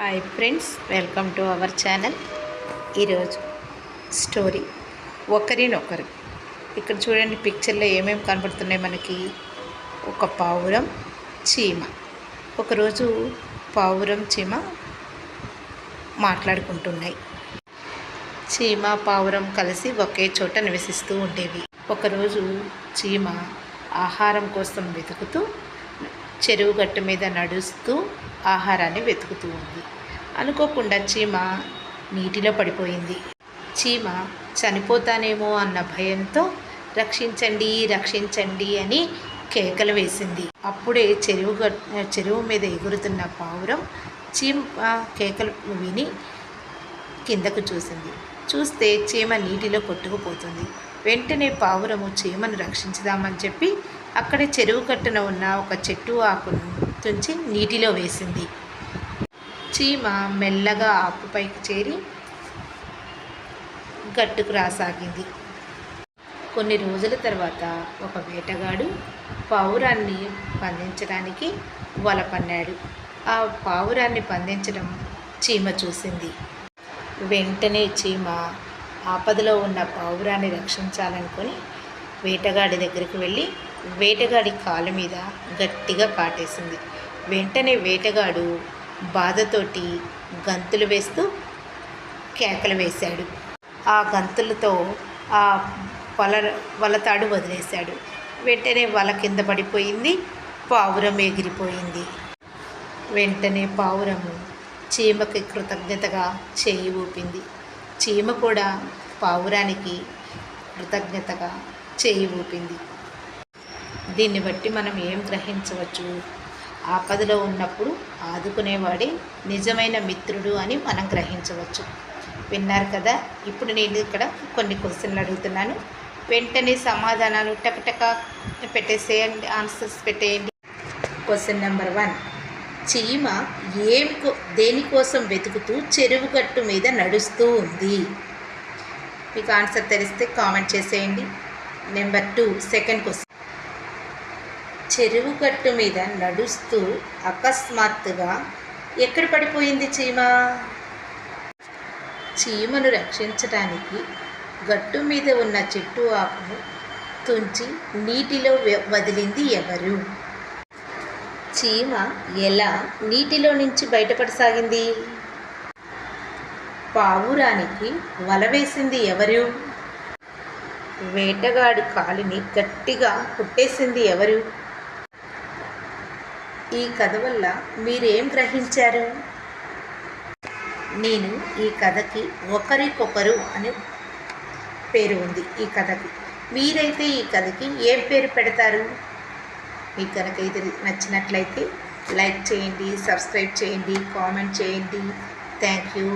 Hi friends welcome to our channel. ఈరోజు story ఒకరినొకరు. ఇక్కడ చూడండి పిక్చర్లో ఏమేమి కనబడుతున్నాయి మనకి? ఒక పావురం చీమ. ఒకరోజు పావురం చీమ మాట్లాడుకుంటున్నాయి. చీమ పావురం కలిసి ఒకే చోట నివసిస్తూ ఉండేవి. ఒకరోజు చీమ ఆహారం కోసం వెతుకుతూ చెరువు గట్టు మీద నడుస్తూ ఆహారాన్ని వెతుకుతూ ఉంది. అనుకోకుండా చీమ నీటిలో పడిపోయింది. చీమ చనిపోతానేమో అన్న భయంతో రక్షించండి రక్షించండి అని కేకలు వేసింది. అప్పుడే చెరువు గట్ చెరువు మీద ఎగురుతున్న పావురం చీమ కేకలు విని కిందకు చూసింది. చూస్తే చీమ నీటిలో కొట్టుకుపోతుంది. వెంటనే పావురము చీమను రక్షించుదామని చెప్పి అక్కడే చెరువు కట్టున ఉన్న ఒక చెట్టు ఆకును తుంచి నీటిలో వేసింది. చీమ మెల్లగా ఆకుపైకి చేరి గట్టుకు రాసాగింది. కొన్ని రోజుల తర్వాత ఒక వేటగాడు పావురాన్ని బంధించడానికి వల పన్నాడు. ఆ పావురాన్ని బంధించడం చీమ చూసింది. వెంటనే చీమ ఆపదలో ఉన్న పావురాన్ని రక్షించాలనుకొని వేటగాడి దగ్గరికి వెళ్ళి వేటగాడి కాలు మీద గట్టిగా కాటేసింది వెంటనే వేటగాడు బాధతోటి గంతులు వేస్తూ కేకలు వేశాడు. ఆ గంతులతో ఆ వల వలతాడు వదిలేశాడు. వెంటనే వల కింద పడిపోయింది పావురం ఎగిరిపోయింది. వెంటనే పావురము చీమకి కృతజ్ఞతగా చేయి ఊపింది చీమ కూడా పావురానికి కృతజ్ఞతగా చేయి ఊపింది దీన్ని బట్టి మనం ఏం గ్రహించవచ్చు? ఆపదలో ఉన్నప్పుడు ఆదుకునేవాడే నిజమైన మిత్రుడు అని మనం గ్రహించవచ్చు. విన్నారు కదా? ఇప్పుడు నేను ఇక్కడ కొన్ని క్వశ్చన్లు అడుగుతున్నాను. వెంటనే సమాధానాలు టకటక పెట్టేసేయండి ఆన్సర్స్ పెట్టేయండి. Question number one. చీమ ఏం దేనికోసం వెతుకుతూ చెరువు గట్టు మీద నడుస్తూ ఉంది? మీకు ఆన్సర్ తెలిస్తే కామెంట్ చేసేయండి. Number two second question. చెరువు గట్టు మీద నడుస్తూ అకస్మాత్తుగా ఎక్కడ పడిపోయింది చీమ? చీమను రక్షించడానికి గట్టు మీద ఉన్న చెట్టు ఆకును తుంచి నీటిలో వదిలింది ఎవరు? చీమ ఎలా నీటిలో నుంచి బయటపడసాగింది? పావురానికి వల వేసింది ఎవరు? వేటగాడి కాలిని గట్టిగా కుట్టేసింది ఎవరు? ఈ కథ వల్ల మీరేం గ్రహించారు? నేను ఈ కథకి ఒకరికొకరు అని పేరు ఉంది ఈ కథకి. మీరైతే ఈ కథకి ఏం పేరు పెడతారు? మీకు కనుక ఇది నచ్చినట్లయితే లైక్ చేయండి సబ్స్క్రైబ్ చేయండి కామెంట్ చేయండి. Thank you.